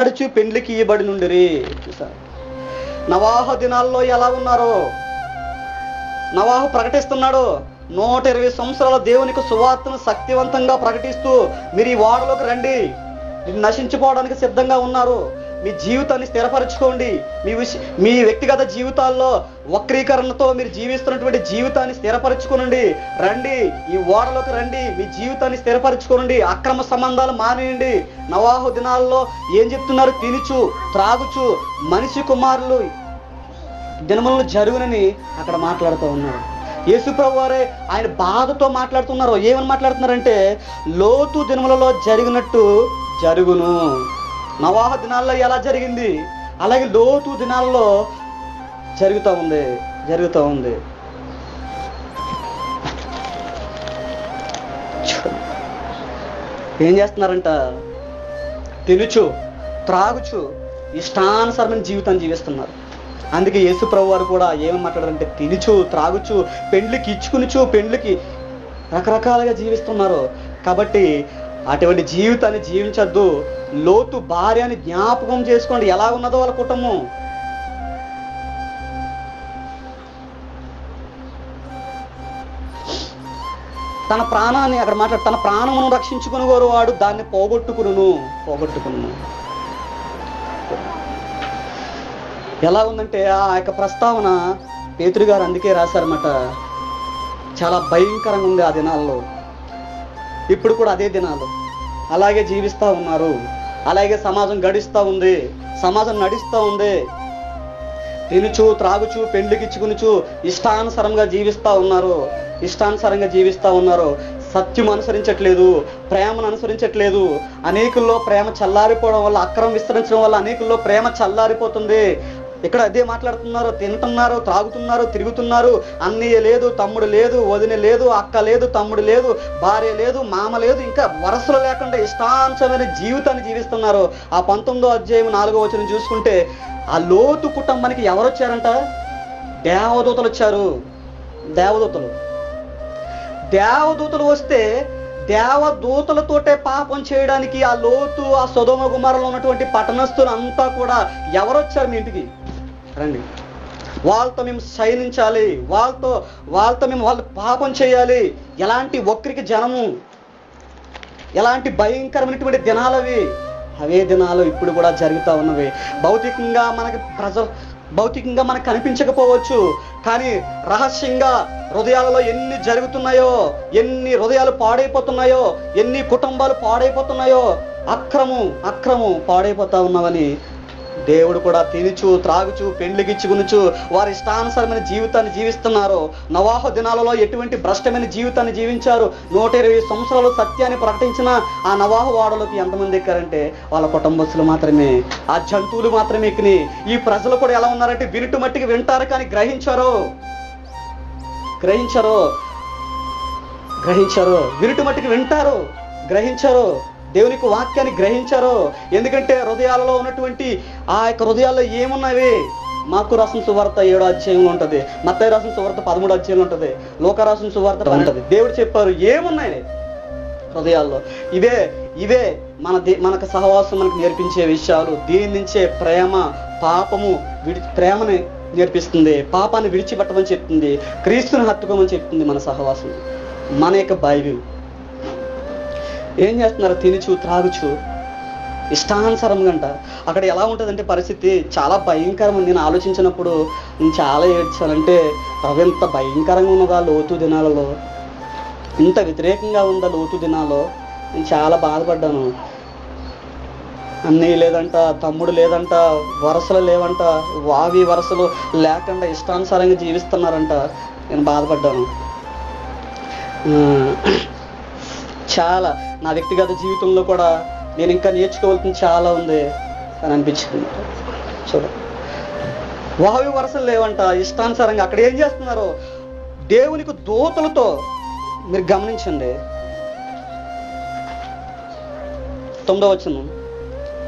నడుచు పెండ్లికి ఇయ్యబడి నుండిరి. చూసారు నవాహ దినాల్లో ఎలా ఉన్నారో? నవాహు ప్రకటిస్తున్నాడు. నూట ఇరవై సంవత్సరాల దేవునికి సువార్తను శక్తివంతంగా ప్రకటిస్తూ మీరు ఈ ఓడలోకి రండి. నశించుకోవడానికి నశించిపోవడానికి సిద్ధంగా ఉన్నారు. మీ జీవితాన్ని స్థిరపరచుకోండి. మీ విష మీ వ్యక్తిగత జీవితాల్లో వక్రీకరణతో మీరు జీవిస్తున్నటువంటి జీవితాన్ని స్థిరపరచుకోనండి. రండి ఈ ఓడలోకి రండి మీ జీవితాన్ని స్థిరపరచుకోనండి. అక్రమ సంబంధాలు మానేయండి. నవాహు దినాల్లో ఏం చెప్తున్నారు? తినుచు త్రాగుచు మనిషి కుమారులు దినములను జరుగునని అక్కడ మాట్లాడుతూ ఉన్నారు. యేసుప్రభు వారే ఆయన బాధతో మాట్లాడుతున్నారు. ఏమని మాట్లాడుతున్నారంటే లోతు దినములలో జరిగినట్టు జరుగును. నవాహ దినాల్లో ఎలా జరిగింది? అలాగే లోతు దినాల్లో జరుగుతూ ఉంది జరుగుతూ ఉంది. ఏం చేస్తున్నారంట? తినుచు త్రాగుచు ఇష్టానుసరమైన జీవితాన్ని జీవిస్తున్నారు. అందుకే యేసు ప్రభు వారు కూడా ఏమని మాట్లాడారంటే తినుచు త్రాగుచు పెండ్లికి ఇచ్చుకునిచు పెండ్లికి రకరకాలుగా జీవిస్తున్నారు. కాబట్టి అటువంటి జీవితాన్ని జీవించద్దు. లోతు భార్యని జ్ఞాపకం చేసుకోండి. ఎలా ఉన్నదో వాళ్ళ కుటుంబం. తన ప్రాణాన్ని అక్కడ మాట్లాడు తన ప్రాణమును రక్షించుకునిగోరు వాడు దాన్ని పోగొట్టుకును పోగొట్టుకును ఎలా ఉందంటే ఆ యొక్క ప్రస్తావన పేతురు గారు అందుకే రాశారన్నమాట. చాలా భయంకరంగా ఉంది ఆ దినాల్లో. ఇప్పుడు కూడా అదే దినాలు. అలాగే జీవిస్తూ ఉన్నారు. అలాగే సమాజం గడిస్తూ ఉంది. సమాజం నడుస్తూ ఉంది. తినుచు త్రాగుచు పెండ్లికిచ్చుకునుచు ఇష్టానుసారంగా జీవిస్తూ ఉన్నారు. ఇష్టానుసారంగా జీవిస్తూ ఉన్నారు. సత్యం అనుసరించట్లేదు. ప్రేమను అనుసరించట్లేదు. అనేకుల్లో ప్రేమ చల్లారిపోవడం వల్ల అక్రమం విస్తరించడం వల్ల అనేకుల్లో ప్రేమ చల్లారిపోతుంది. ఇక్కడ అదే మాట్లాడుతున్నారు తింటున్నారు త్రాగుతున్నారు తిరుగుతున్నారు. అన్నయ్య లేదు తమ్ముడు లేదు వదిన లేదు అక్క లేదు తమ్ముడు లేదు భార్య లేదు మామ లేదు ఇంకా వరసలు లేకుండా ఇష్టాంశమైన జీవితాన్ని జీవిస్తున్నారు. ఆ పంతొమ్మిదో అధ్యాయం నాలుగో వచ్చిన చూసుకుంటే ఆ లోతు కుటుంబానికి ఎవరు వచ్చారంట? దేవదూతలు వచ్చారు. దేవదూతలు. దేవదూతలు వస్తే దేవదూతలతోటే పాపం చేయడానికి ఆ లోతు ఆ సుధమ కుమారంలో ఉన్నటువంటి పట్టణస్థులు అంతా కూడా ఎవరు వచ్చారు మీ ఇంటికి? రండి. వాళ్ళతో మేము శయనించాలి. వాళ్ళతో వాళ్ళతో మేము వాళ్ళు పాపం చేయాలి. ఎలాంటి ఒక్కరికి జనము ఎలాంటి భయంకరమైనటువంటి దినాలవి అవే దినాలు ఇప్పుడు కూడా జరుగుతూ ఉన్నవి. భౌతికంగా మనకి ప్రజ భౌతికంగా మనకు కనిపించకపోవచ్చు. కానీ రహస్యంగా హృదయాలలో ఎన్ని జరుగుతున్నాయో ఎన్ని హృదయాలు పాడైపోతున్నాయో ఎన్ని కుటుంబాలు పాడైపోతున్నాయో అక్రము అక్రము పాడైపోతా ఉన్నవని దేవుడు కూడా తినుచు త్రాగుచు పెండ్లికిచ్చుకునుచు వారి ఇష్టానుసరమైన జీవితాన్ని జీవిస్తున్నారు. నవాహ దినాలలో ఎటువంటి భ్రష్టమైన జీవితాన్ని జీవించారు? నూట ఇరవై సంవత్సరాలు సత్యాన్ని ప్రకటించిన ఆ నవాహ వాడలోకి ఎంతమంది ఎక్కారంటే వాళ్ళ కుటుంబస్తులు మాత్రమే ఆ జంతువులు మాత్రమే ఎక్కినాయి ఈ ప్రజలు కూడా ఎలా ఉన్నారంటే వినుటు మట్టికి వింటారు కానీ గ్రహించారు. గ్రహించరు. గ్రహించరు. వినుటు మట్టికి వింటారు. గ్రహించరు. దేవునికి వాక్యాన్ని గ్రహించారు? ఎందుకంటే హృదయాలలో ఉన్నటువంటి ఆ యొక్క హృదయాల్లో ఏమున్నవి మాకు రాసిన సువార్త ఏడో అధ్యాయంలో ఉంటుంది. మత్తయి రాసిన సువార్త పదమూడు అధ్యాయంలో ఉంటుంది. లోక రాసిన సువార్త ఉంటుంది. దేవుడు చెప్పారు ఏమున్నాయి? హృదయాల్లో. ఇవే ఇవే మన దే మనకు సహవాసం మనకు నేర్పించే విషయాలు. దీని నుంచే ప్రేమ పాపము విడి ప్రేమని నేర్పిస్తుంది. పాపాన్ని విడిచిపెట్టమని చెప్తుంది. క్రీస్తుని హత్తుకోమని చెప్తుంది మన సహవాసం. మన యొక్క బైబిల్. ఏం చేస్తున్నారు? తినుచు త్రాగుచు. ఇష్టానుసారంగా గంట అక్కడ ఎలా ఉంటుందంటే పరిస్థితి చాలా భయంకరం నేను ఆలోచించినప్పుడు నేను చాలా ఏడ్చానంటే అవి ఎంత భయంకరంగా ఉన్నదా లోతు దినాలలో. ఇంత వ్యతిరేకంగా ఉందా లోతు దినాలో నేను చాలా బాధపడ్డాను. అన్నయ్య లేదంట తమ్ముడు లేదంట వరసలు లేవంట వావి వరసలు లేకుండా ఇష్టానుసారంగా జీవిస్తున్నారంట. నేను బాధపడ్డాను. చాలా నా వ్యక్తిగత జీవితంలో కూడా నేను ఇంకా నేర్చుకోవాల్సింది చాలా ఉంది అని అనిపించింది. చూడ వావి వరసలు లేవంట. ఇష్టానుసారంగా అక్కడ ఏం చేస్తున్నారు? దేవునికి దూతలతో మీరు గమనించండి. తొమ్మిదో వచ్చును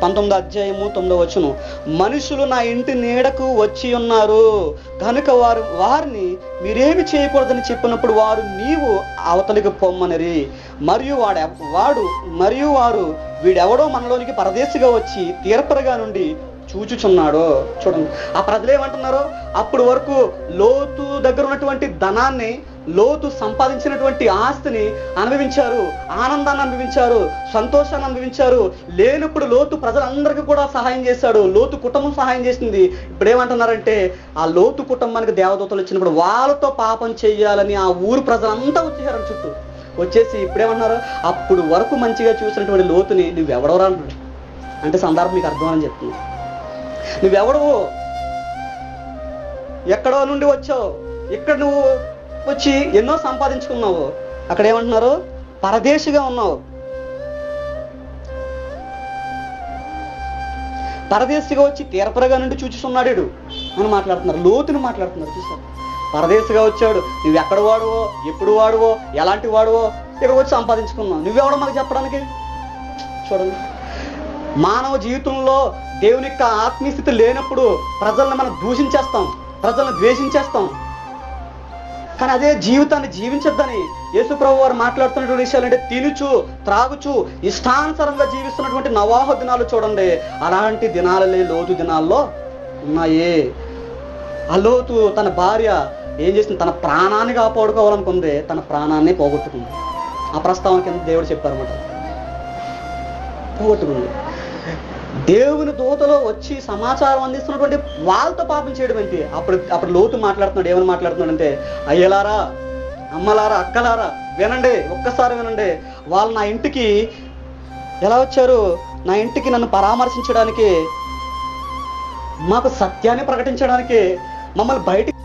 పంతొమ్మిదో అధ్యాయము తొమ్మిదో వచ్చును మనుషులు నా ఇంటి నీడకు వచ్చి ఉన్నారు. కనుక వారు వారిని మీరేమి చేయకూడదని చెప్పినప్పుడు వారు నీవు అవతలికి పొమ్మనిరి. మరియు వాడు వాడు మరియు వారు వీడెవడో మనలోనికి పరదేశిగా వచ్చి తీర్పరగా నుండి చూచుచున్నాడు చూడండి. ఆ ప్రజలు ఏమంటున్నారు? అప్పుడు వరకు లోతు దగ్గర ఉన్నటువంటి ధనాన్ని లోతు సంపాదించినటువంటి ఆస్తిని అనుభవించారు ఆనందాన్ని అనుభవించారు సంతోషాన్ని అనుభవించారు. లేనప్పుడు లోతు ప్రజలందరికీ కూడా సహాయం చేశాడు లోతు కుటుంబం సహాయం చేసింది. ఇప్పుడు ఏమంటున్నారంటే ఆ లోతు కుటుంబానికి దేవదూతలు వచ్చినప్పుడు వాళ్ళతో పాపం చేయాలని ఆ ఊరు ప్రజలంతా వచ్చేసారు చుట్టూ. వచ్చేసి ఇప్పుడేమన్నారు అప్పుడు వరకు మంచిగా చూసినటువంటి లోతుని నువ్వెవడవరా అన్నాడు అంటే సందర్భం మీకు అర్థం అని నువ్వెవడవు ఎక్కడో నుండి వచ్చావు. ఇక్కడ నువ్వు వచ్చి ఎన్నో సంపాదించుకున్నావు. అక్కడ ఏమంటున్నారు? పరదేశిగా ఉన్నావు. పరదేశిగా వచ్చి తీరపరగా నుండి చూచుచున్నాడు అని మాట్లాడుతున్నారు. లోతుని మాట్లాడుతున్నారు. చూసారు పరదేశిగా వచ్చాడు. నువ్వు ఎక్కడ వాడువో? ఎప్పుడు వాడువో? ఎలాంటి వాడువో? ఇక్కడ వచ్చి సంపాదించుకున్నావు. నువ్వెవడో మాకు చెప్పడానికి? చూడండి. మానవ జీవితంలో దేవుని యొక్క ఆత్మీయ స్థితి లేనప్పుడు ప్రజలను మనం దూషించేస్తాం ప్రజలను ద్వేషించేస్తాం. కానీ అదే జీవితాన్ని జీవించొద్దని యేసుప్రభు వారు మాట్లాడుతున్నటువంటి విషయాలు అంటే తినుచు త్రాగుచు ఇష్టానుసారంగా జీవిస్తున్నటువంటి నవాహ దినాలు చూడండి. అలాంటి దినాలలే లోతు దినాల్లో ఉన్నాయే. ఆ లోతు తన భార్య ఏం చేసింది? తన ప్రాణాన్ని కాపాడుకోవాలనుకుంది. తన ప్రాణాన్ని పోగొట్టుకుంది. ఆ ప్రస్తావన కింద దేవుడు చెప్పారన్నమాట. పోగొట్టుకుంది. దేవుని దూతలో వచ్చి సమాచారం అందిస్తున్నటువంటి వాళ్ళతో పాపం చేయడం ఏంటి? అప్పుడు అప్పుడు లోతు మాట్లాడుతున్నాడు ఏమని మాట్లాడుతున్నాడు అంటే అయ్యలారా అమ్మలారా అక్కలారా వినండి ఒక్కసారి వినండి. వాళ్ళు నా ఇంటికి ఎలా వచ్చారు? నా ఇంటికి నన్ను పరామర్శించడానికి మాకు సత్యాన్ని ప్రకటించడానికి మమ్మల్ని బయటికి